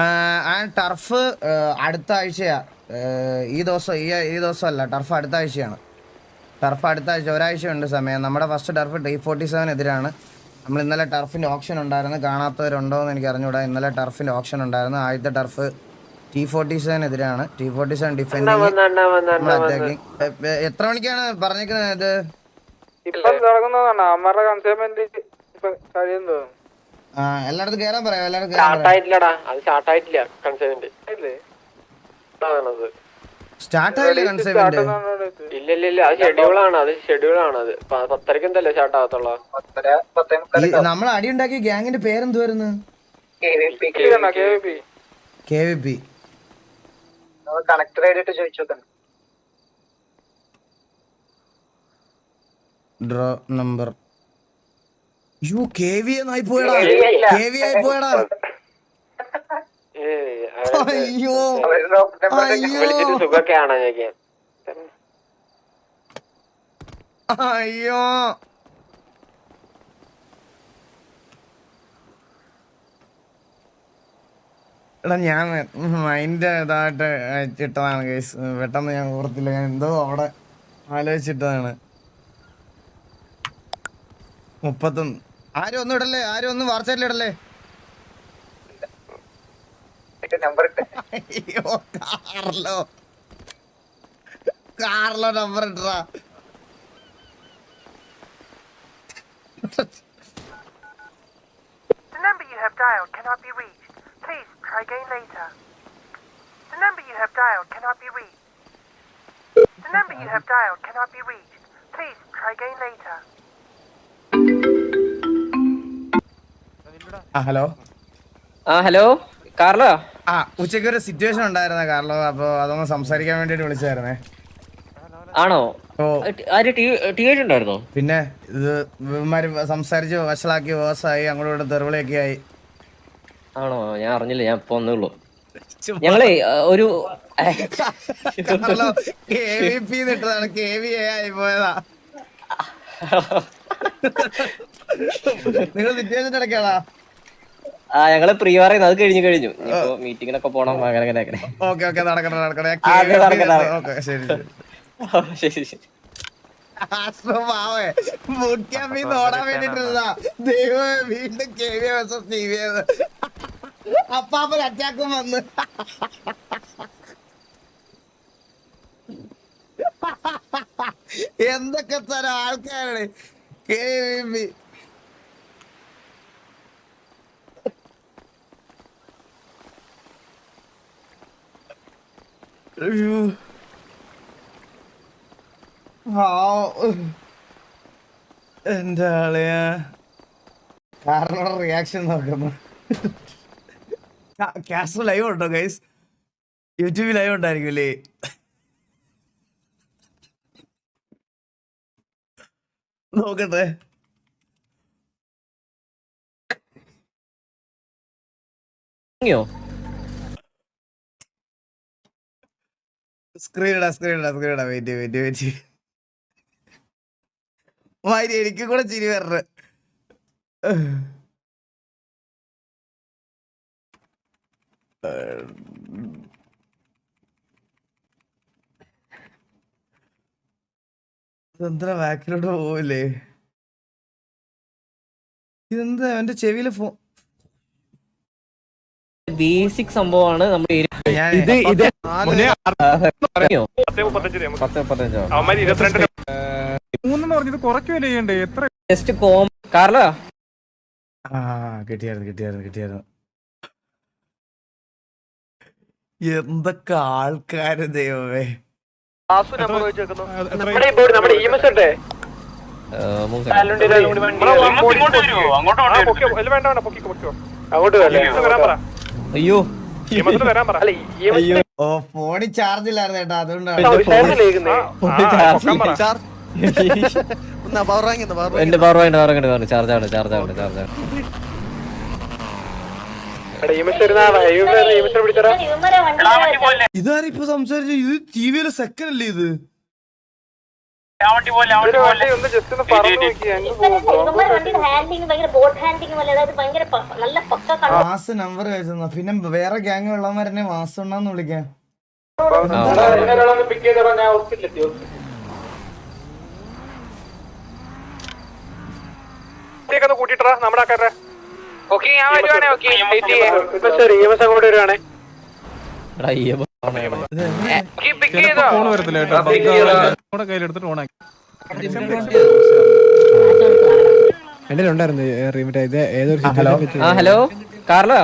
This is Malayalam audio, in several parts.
ആ ടർഫ് അടുത്ത ആഴ്ചയാ. ഈ ദിവസം ഈ ഈ അല്ല ടർഫ് അടുത്ത ആഴ്ചയാണ്. ടർഫ് അടുത്ത ആഴ്ച ഒരാഴ്ച ഉണ്ട് സമയം. നമ്മുടെ first turf D forty seven എതിരാണ്. നമ്മൾ ഇന്നലെ ടർഫിന്റെ ഓപ്ഷൻ ഉണ്ടായിരുന്നു. കാണാത്തവരുണ്ടോ എന്ന് എനിക്ക് അറിഞ്ഞുകൂടാ ഇന്നലെ ടർഫിന്റെ ഓപ്ഷൻ ഉണ്ടായിരുന്നു. ആദ്യത്തെ ടർഫ് ടി ഫോർട്ടി സെവൻ എതിരാണ് ടി ഫോർട്ടി സെവൻ ഡിഫെൻഡിങ് എത്ര മണിക്കാണ് പറഞ്ഞിരിക്കുന്നത് ഇത്? ഇപ്പൊ തുടങ്ങുന്നതാണ്. കഴിയുന്നു എല്ലായിടത്തും കേറാൻ പറയാം എല്ലായിടത്തും കയറാൻ പറയാം. സ്റ്റാർട്ടായിട്ടില്ലടാ അത് സ്റ്റാർട്ടായിട്ടില്ല സ്റ്റാർട്ട് ആയില്ല ഇല്ല ഇല്ല ഇല്ല. അത് ഷെഡ്യൂളാണ് അത് പത്തരക്ക് എന്തല്ലേ സ്റ്റാർട്ട് ആകത്തുള്ളൂ? നമ്മൾ അടി ഉണ്ടാക്കിയ ഗ്യാങ്ങിന്റെ പേരെന്തുവായിരുന്നു കെ വി പി കണക്ടർ ആയിട്ട് ചോദിച്ചു നോക്കണം draw number U K V എന്നായി പോയടാ കെ വി ആയി പോയടാ അയ്യോ. അയ്യോ. എടാ ഞാൻ മൈൻഡ് ഇതായിട്ട് അയച്ചിട്ടതാണ് കേസ് പെട്ടെന്ന് ഞാൻ ഓർത്തില്ല. ഞാൻ എന്തോ അവിടെ ആലോചിച്ചിട്ടതാണ്. മുപ്പത്തൊന്ന് ആരും ഒന്നും ഇടല്ലേ ആരും ഒന്നും വാട്സാപ്പിൽ ഇടല്ലേ നമ്പർ അയ്യോ കാർലോ കാർലോ നമ്പർ ഇട്ടാ The number you have dialed cannot be reached. Please try again later. The number you have dialed cannot be reached. The number you have dialed cannot be reached. Please try again later. ആ ഹലോ. ആ ഹലോ. കാർലോ? ആ ഉച്ചയ്ക്ക് ഒരു സിറ്റുവേഷൻ ഉണ്ടായിരുന്ന കാർലോ അപ്പൊ അതൊന്ന് സംസാരിക്കാൻ വേണ്ടിട്ട് വിളിച്ചായിരുന്നേ. ആണോ? ഉണ്ടായിരുന്നോ? പിന്നെ ഇത് ഇവന്മാര് സംസാരിച്ച് വഷളാക്കി വേഴ്സായി അങ്ങോട്ട് തെറുവിളിയൊക്കെ തെറിവിളിയൊക്കെ ആയി. ആണോ? ഞാൻ അറിഞ്ഞില്ല ഞാൻ ഇപ്പൊ വന്നുള്ളൂ ഞങ്ങളെ ഒരു കാർലോ കെ വി പി ഇട്ടതാണ് കെ വി എ ആയി പോയതാ. നിങ്ങൾ വിദ്യാഭ്യാസത്തിന്റെ ഇടയ്ക്കാണോ ആ ഞങ്ങൾ പ്രീ പറയുന്നത് അത് കഴിഞ്ഞു കഴിഞ്ഞു. ഇപ്പൊ മീറ്റിങ്ങിനൊക്കെ പോണം അങ്ങനെ അങ്ങനെ അങ്ങനെ. ഓക്കെ ഓക്കെ നടക്കട്ടെ, നടക്കട്ടെ. ഓക്കെ ശരി ശരി. ശരി ശരി. ആശ്രമാവേ ബൂട്ട് ക്യാമ്പിൽ നിന്ന് ഓടാൻ വേണ്ടിട്ടിരുന്നതാ ദൈവമേ വീണ്ടും K V versus T V അപ്പാപ്പൻ അറ്റാക്കും വന്ന്. എന്തൊക്കെ തരം ആൾക്കാരാണ്? കെ വി അയ്യോ. എന്റെ ആളെയാ കാരണം റിയാക്ഷൻ നോക്കുന്നു കാസ് ലൈവ് ഉണ്ടോ ഗൈസ് യൂട്യൂബിൽ ലൈവ് ഉണ്ടായിരിക്കും അല്ലേ നോക്കട്ടെ സ്ക്രീൻ ഇടാ സ്ക്രീൻ ഇടാ സ്ക്രീൻ ഇടാ. വെയിറ്റ് വെയിറ്റ് വെയിറ്റ് മാരി എനിക്ക് കൂടെ ചിരി വരണ ഇതെന്താ ബാക്കിലോട്ട് പോവില്ലേ? ഇതെന്താ? എന്റെ ചെവിയിൽ ഫോ ബേസിക് സംഭവമാണ് നമ്മുടെ ഞാൻ തുടങ്ങിയോ പത്ത് മുപ്പത്തഞ്ചോ? മൂന്നെന്ന് പറഞ്ഞത് കുറയ്ക്കുമല്ലേ ചെയ്യണ്ടേ? എത്ര ജസ്റ്റ് കോം കാർലോ? ആ കിട്ടിയായിരുന്നു കിട്ടിയായിരുന്നു കിട്ടിയായിരുന്നു. എന്തൊക്കെ ആൾക്കാര് ദൈവമേ. അങ്ങോട്ട് അയ്യോ. അയ്യോ. ഓ ഫോണിൽ ചാർജ് ഇല്ലായിരുന്നു ചേട്ടാ അതുകൊണ്ടാണ്. എന്റെ പവർ വേണ്ട പവർ പറഞ്ഞു ചാർജ് ആണ് ചാർജ് ആണ് ചാർജ് ആണ്. ഇതാരിപ്പോ ഇപ്പൊ സംസാരിച്ച ഇത് ടി വിയിലെ സെക്കൻഡ് അല്ലേ ഇത്? വാസ് നമ്പർ വെച്ചു പിന്നെ വേറെ ഗ്യാങ് ഉള്ളവന്മാരെന്നെ വാസ് ഉണ്ടെന്ന് വിളിക്കാം കൂട്ടിട്ടാ നമ്മുടെ ആക്കാരെ ഓക്കെ ഞാൻ വരുവാണേ ഓക്കെ. ശരി കൂടെ വരുവാണേ എടാ ഈ അപ്പൊ പിക്ക് ചെയ്തോ ഫോൺ വരത്തില്ല കേട്ടോ. കയ്യിലെടുത്തിട്ട് ഓണാക്കി എന്റെ ഉണ്ടായിരുന്നു മറ്റേ ഇത് ഏതൊരു ഹലോ. കാർലോ?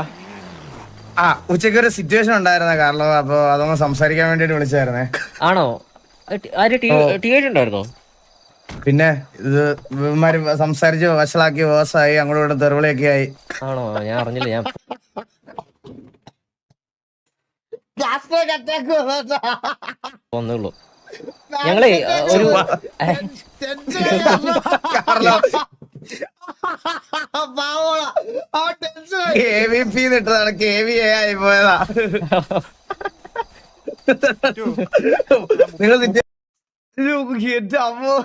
ആ ഉച്ചയ്ക്ക് ഒരു സിറ്റുവേഷൻ ഉണ്ടായിരുന്ന കാർലോ. അപ്പൊ അതൊന്ന് സംസാരിക്കാൻ വേണ്ടി വിളിച്ചായിരുന്നേ. ആണോ? ഉണ്ടായിരുന്നോ പിന്നെ ഇത് ഇവന്മാര് സംസാരിച്ച് വഷളാക്കി വേഴ്സായി അങ്ങോട്ടും ഇവിടെ തെറിവിളിയൊക്കെ ആയി. ആണോ? ഞാൻ അറിഞ്ഞില്ല. ഞാൻ വന്നുള്ളൂ ഞങ്ങളെ ഒരു കെ വി പി ഇട്ടതാണ് കെ വി എ ആയി പോയതാ നിങ്ങൾ എന്റെ അമ്മോ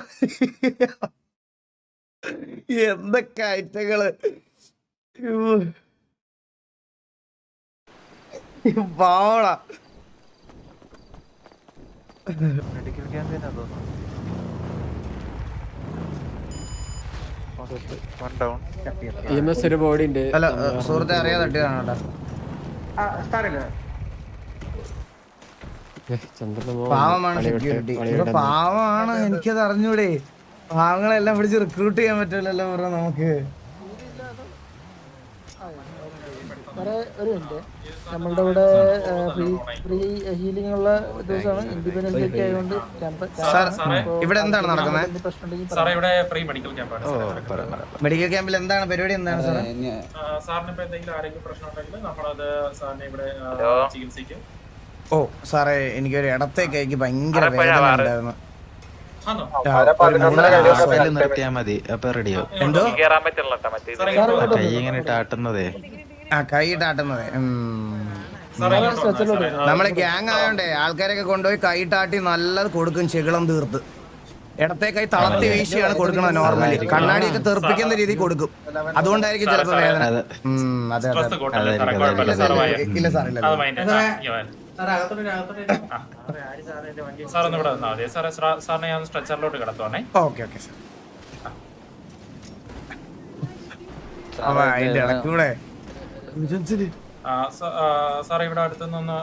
എന്തൊക്കെ ഐറ്റങ്ങൾ പാവള EMS ഒരു ബോഡി ഉണ്ട്. അല്ല സുഹൃത്തെ അറിയാതെ തട്ടിയതാണ് പാവമാണ് സെക്യൂരിറ്റി ഇപ്പൊ പാവമാണ് എനിക്കത് അറിഞ്ഞൂടെ പാവങ്ങളെല്ലാം പിടിച്ച് റിക്രൂട്ട് ചെയ്യാൻ പറ്റില്ലല്ലോ ബ്രോ നമുക്ക്. സാറേ ഒരു മിനിറ്റ് നമ്മളുടെ ഇവിടെ ഫ്രീ ഫ്രീ ഹീലിംഗ് ഉള്ള ദിവസമാണ്. ഇൻഡിപെൻഡൻസ് ഡേ ആയതുകൊണ്ട് ക്യാമ്പ് ഇവിടെ എന്താണ് നടക്കുന്നത്? ഇവിടെ ഫ്രീ മെഡിക്കൽ ക്യാമ്പാണ് മെഡിക്കൽ ക്യാമ്പിൽ എന്താണ്? പരിപാടി എന്താണ് സാർ സാറിന് ഇപ്പൊ എന്തെങ്കിലും ആരോഗ്യ പ്രശ്നം ഉണ്ടെങ്കിൽ നമ്മളത് സാറിനെ ഇവിടെ ചികിത്സിക്കും. ഓ സാറേ എനിക്കൊരു ഇടത്തേക്ക് എനിക്ക് ഭയങ്കര വേദന ഉണ്ടായിരുന്നു. ആണോ നിർത്തിയാ മതി. അപ്പൊ റെഡിയോ എന്തോ. കൈ ഇങ്ങനെ ഇട്ടാട്ടുന്നതേ ആ കൈ ഇട്ടാട്ടുന്നത്. സാറേ ഇങ്ങോട്ട് വന്നോ, സാറേ. നമ്മളെ ഗ്യാങ് ആയോണ്ടേ ആൾക്കാരൊക്കെ കൊണ്ടുപോയി കൈയിട്ടാട്ടി നല്ലത് കൊടുക്കും ചെകിളം തീർത്ത്. ഇടത്തെ കൈ തളർത്തി വീശിയാണ് കൊടുക്കുന്നത് നോർമലി കണ്ണാടിയൊക്കെ തെറിപ്പിക്കുന്ന രീതി കൊടുക്കും. അതുകൊണ്ടായിരിക്കും ചിലപ്പോ വേദന. അതെ. അതെ ഇല്ല സാർ ഇല്ല അത് മൈൻഡ് സാർ ഒന്ന് ഇവിടെ വന്നാൽ മതി. സാറേ സാറിനെ ഞാൻ സ്ട്രെച്ചറിലോട്ട് കിടത്തുവാണേ. Okay okay sir. അതിന്റെ ഇടക്കൂടെ ആ, സ- ആ, സാറേ ഇവിടെ അടുത്തുനിന്ന്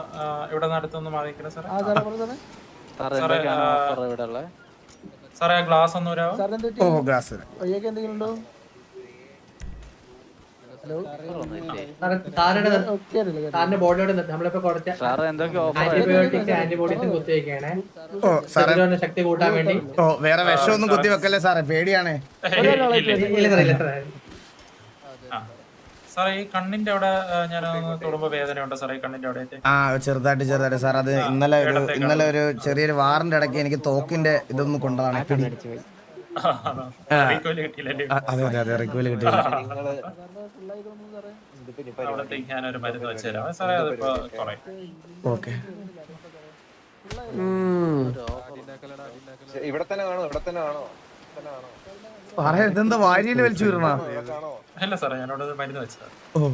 ഇവിടെ നിന്ന് അടുത്തുനിന്ന് മാറിയിരിക്കണം സാറേ ആ സാറേ ആ, ഗ്ലാസ് ഒന്ന് വരാമോ സാറിന് ഓ പറ്റി ഗ്ലാസ് വയ്യൊക്കെ എന്തെങ്കിലും ഉണ്ടോ ഹലോ ഓക്കെ അറിയില്ല കേട്ടോ. ബോഡിയോട് നമ്മളിപ്പോ കുറച്ച് ആന്റിബോഡീസും കുത്തിവെക്കാണ് ശക്തി കൂട്ടാൻ വേണ്ടി ഓ വേറെ വിഷമൊന്നും കുത്തി വെക്കല്ലേ സാറേ പേടിയാണേ ആ. സാറേ ഈ കണ്ണിന്റെ അവിടെ ആ, ഞാൻ തൊടുമ്പോ വേദനയുണ്ടോ സാറേ ഈ കണ്ണിന്റെ അവിടെ ആ ചെറുതായിട്ട് ചെറുതായിട്ട്. സാർ അത് ഇന്നലെ ഒരു ഇന്നലെ ഒരു ചെറിയൊരു വാറിന്റെ ഇടയ്ക്ക് എനിക്ക് തോക്കിന്റെ ഇതൊന്നും കൊണ്ടതാണ്. അതെ അതെ അതെ റിക്വൽ കിട്ടി ഓക്കെ. ഇവിടെ തന്നെ കാണോ ഇവിടെ തന്നെ കാണോ ഇവിടെ തന്നെ കാണോ ഇതെന്താ വാരിയിൽ വലിച്ചു വിടണ അല്ല സാറേ ഞാനോട് മരുന്ന് വെച്ചതാ. ഓ.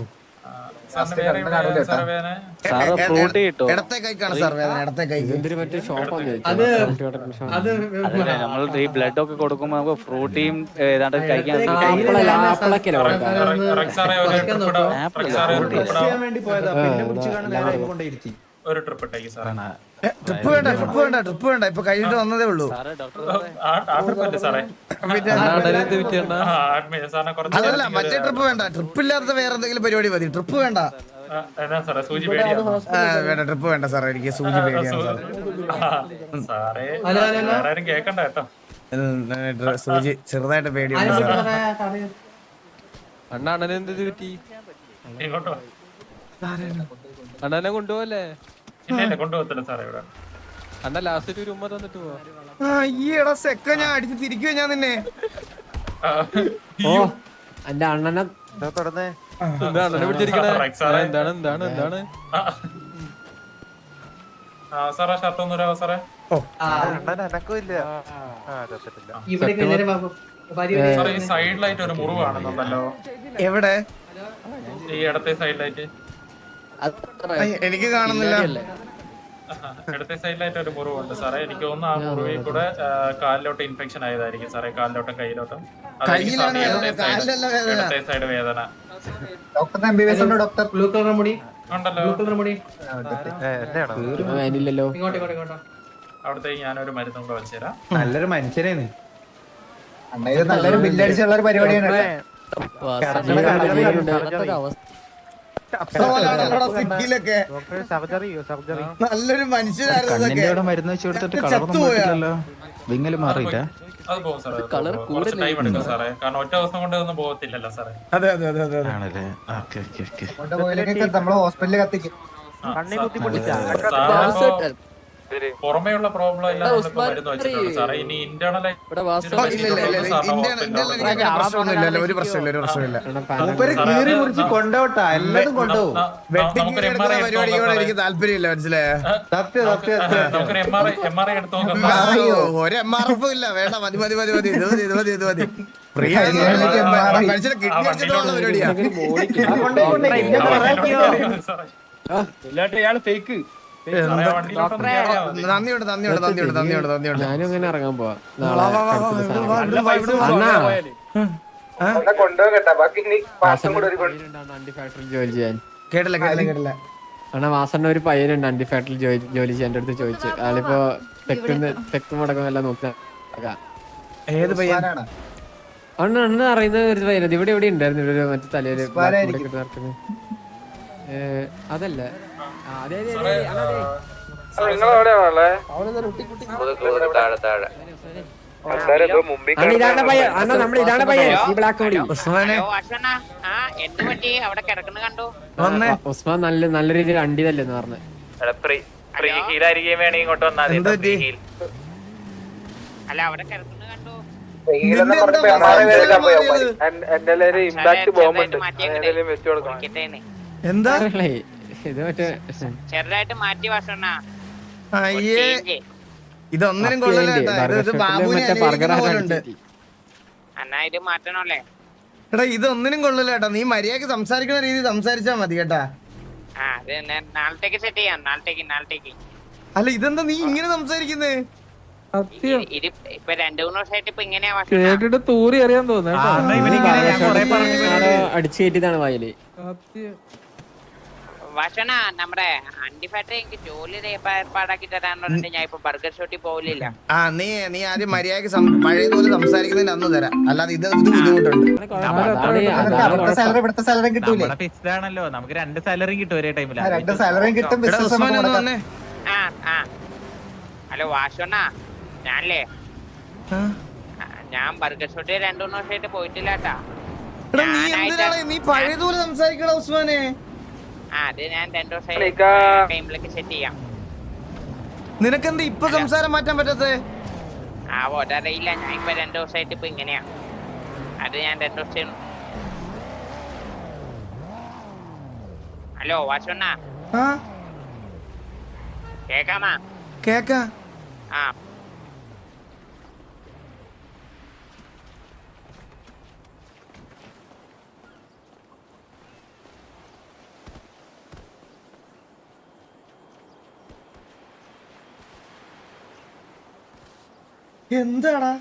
നമ്മൾ ഈ ബ്ലഡ് ഒക്കെ കൊടുക്കുമ്പോ നമുക്ക് ഫ്രൂട്ടിയും ഏതാണ്ട് കഴിക്കാൻ ഒരു ട്രിപ്പ് ഇട്ടേക്ക് സാറേ. ട്രിപ്പ് വേണ്ട ട്രിപ്പ് വേണ്ട ട്രിപ്പ് വേണ്ട. ഇപ്പൊ കഴിഞ്ഞിട്ട് വന്നതേ ഉള്ളൂ. സാറേ അതല്ല മറ്റേ ട്രിപ്പ് വേണ്ട. ട്രിപ്പ് ഇല്ലാത്ത വേറെ എന്തെങ്കിലും പരിപാടി മതി. ട്രിപ്പ് വേണ്ട. സാറേ വേണ്ട ട്രിപ്പ് വേണ്ട സാറേ എനിക്ക് സൂചി പേടിയാണ് സാറേ. കേക്കണ്ട കേട്ടോ. സൂചി ചെറുതായിട്ട് പേടിയാണ് അണ്ണ അണ്ണന് പറ്റി? ഇങ്ങോട്ടോ അണ്ണനെ കൊണ്ടുപോവല്ലേ ഇവിടെ. ലാസ്റ്റ് ഒരു ഉമ്മ തന്നിട്ട് പോവാ. ആ, ഈ സെക്ക ഞാൻ അടിച്ച് തിരിക്കുവോ ഞാൻ നിന്നെ. ആ, ഓ എന്റെ അണ്ണനെ പിടിച്ചിരിക്കണേ? എന്താണ് എന്താണ് സാറേ ഷർട്ട് ഒന്ന് സാറേ? എവിടെ? ഈ ഇടത്തെ സൈഡിലായിട്ട് എനിക്ക് കാണുന്നില്ല. ഇടത്തെ സൈഡിലായിട്ട് ഒരു മുറിവുണ്ട്. സാറേ എനിക്ക് തോന്നുന്നു ആ മുറിവിൽ കൂടെ കാലിലോട്ട് ഇൻഫെക്ഷൻ ആയതായിരിക്കും. സാറേ കാലിലോട്ടും കൈയിലോട്ടും വേദന, ഇടത്തെ. സൈഡ് വേദന. മുടി. ഉണ്ടല്ലോ. അവിടത്തേക്ക് ഞാനൊരു മരുന്നും കൂടെ വെച്ചുതരാം. നല്ലൊരു മനുഷ്യനാണ് നല്ലൊരു ബില്ലടിച്ചുള്ള ഒരു പരിപാടിയാണ് അവസ്ഥ. നല്ലൊരു മനുഷ്യനായിരുന്നു. മരുന്ന് വെച്ച് കൊടുത്തിട്ട് ചത്തുപോയാ? വിങ്ങൽ മാറിയില്ല അത് പോകും സാറേ കാരണം ഒറ്റ ദിവസം കൊണ്ട് ഒന്നും പോകത്തില്ലല്ലോ സാറേ. അതെ അതെ അതെ അതെ അതെ. ആണല്ലേ? Okay okay okay. നമ്മൾ ഹോസ്പിറ്റലിൽ കത്തിക്കും പുറമേയുള്ള പ്രോബ്ലം എല്ലാം നമ്മളിപ്പോ മരുന്ന് വെച്ചിട്ടുണ്ട്. സാറേ ഇനി ഇന്റേണൽ പ്രശ്നമൊന്നുമില്ല ഒരു പ്രശ്നമില്ല ഒരു പ്രശ്നമില്ല കീറി മുറിച്ച് കൊണ്ടോട്ടാ. എല്ലാതും കൊണ്ടുപോകും പരിപാടിയോട് നോക്കാം എനിക്ക് താല്പര്യമില്ല മനസ്സിലായോ? ഒരു എം ആർ എഫും ഇല്ല. വേണ്ട മതി മതി മതി മതി. ഇത് മതി ഇത് മതി ഇത് മതി. മനുഷ്യനെ കിഡ്നി അടിച്ചിട്ടുള്ള പരിപാടിയാ. നന്ദിയുണ്ട് നന്ദിയുണ്ട് നന്ദിയുണ്ട് നന്ദിയുണ്ട് നന്ദിയുണ്ട് ഞാനും അങ്ങനെ ഇറങ്ങാൻ പോവാ. ജോലി ചെയ്യാൻ. കേട്ടില്ല കേട്ടില്ല കേട്ടില്ല. അണ്ണാ വാസണ്ണ ഒരു പയ്യനുണ്ട് അണ്ടി ഫാക്ടറിയിൽ ജോലി ചെയ്യാൻ എന്റെ അടുത്ത് ചോദിച്ചു. ആളിപ്പോ തെക്കുന്ന തെക്കും വടക്കും എല്ലാം നോക്കാം ഏത് അണ്ണ അണ്ണ അറിയുന്ന ഒരു പയ്യനത് ഇവിടെ എവിടെ ഉണ്ടായിരുന്നു? ഇവിടെ മറ്റേ തലയിൽ അതല്ല. ഉസ്മാൻ നല്ല നല്ല രീതിയിൽ അണ്ടിതല്ലെന്ന് പറഞ്ഞു. എന്ത് പറ്റി? അല്ല അവിടെ കിടക്കുന്ന കണ്ടു. ബോംബ് എന്താ ഇത് മറ്റേ ചെറുതായിട്ട് മാറ്റി ഭക്ഷണ അയ്യേ ഇതൊന്നിനും കൊള്ളില്ല കേട്ടാ. ഇത് മാറ്റണല്ലേ എടാ ഇതൊന്നിനും കൊള്ളില്ല കേട്ടാ. നീ മര്യാദയ്ക്ക് സംസാരിക്കുന്ന രീതി സംസാരിച്ചാ മതി കേട്ടാ. ആ അത് ഞാൻ നാളത്തേക്ക് സെറ്റ് ചെയ്യാം. നാളത്തേക്ക് നാളത്തേക്ക്. അല്ല ഇതെന്താ നീ ഇങ്ങനെ സംസാരിക്കുന്നേ? തൂറി അറിയാൻ തോന്നുന്നു അടിച്ചു കയറ്റിയതാണ് വയൽ. ഭക്ഷണ നമ്മുടെ അണ്ടി ഫാക്ടറി എനിക്ക് ജോലി ഏർപ്പാടാക്കി തരാന്ന് പറഞ്ഞിട്ട് ഞാൻ ഇപ്പൊ ബർഗർ ഷോട്ടിൽ പോകില്ല ആ നീ നീ ആദ്യം മര്യാദയ്ക്ക് പഴയ പഴയതുപോലെ സംസാരിക്കുന്നതിന് അന്ന് തരാം. അല്ലാതെ ഇത് ഇത് ബുദ്ധിമുട്ടുണ്ട്. സാലറി ഇവിടുത്തെ സാലറി കിട്ടൂലേ? ആണല്ലോ നമുക്ക് രണ്ട് സാലറി കിട്ടും ഒരേ ടൈമിൽ ആ, രണ്ട് സാലറി കിട്ടും. ബിസിനസ് ഹലോ വാഷണ ഞാനല്ലേ? ഞാൻ ബർഗർ ഷോട്ടിൽ രണ്ടു മൂന്ന് വർഷമായിട്ട് പോയിട്ടില്ല കേട്ടാ നീ എന്തിനാണ്? നീ പഴയതുപോലെ സംസാരിക്കണ ഉസ്മാനെ? അത് ഞാൻ രണ്ടു ദിവസം ടൈമിലേക്ക് സെറ്റ് ചെയ്യാം. നിനക്കെന്താ ഇപ്പൊ സംസാരം മാറ്റാൻ പറ്റത്തേ? ആ അതറിയില്ല ഞാൻ ഇപ്പൊ രണ്ടു ദിവസമായിട്ട് ഇപ്പൊ ഇങ്ങനെയാ. അത് ഞാൻ രണ്ടു ദിവസം ഹലോ വാഷണ്ണ ആ? കേക്കാമാ? കേക്കാ. ആ എന്താടാ?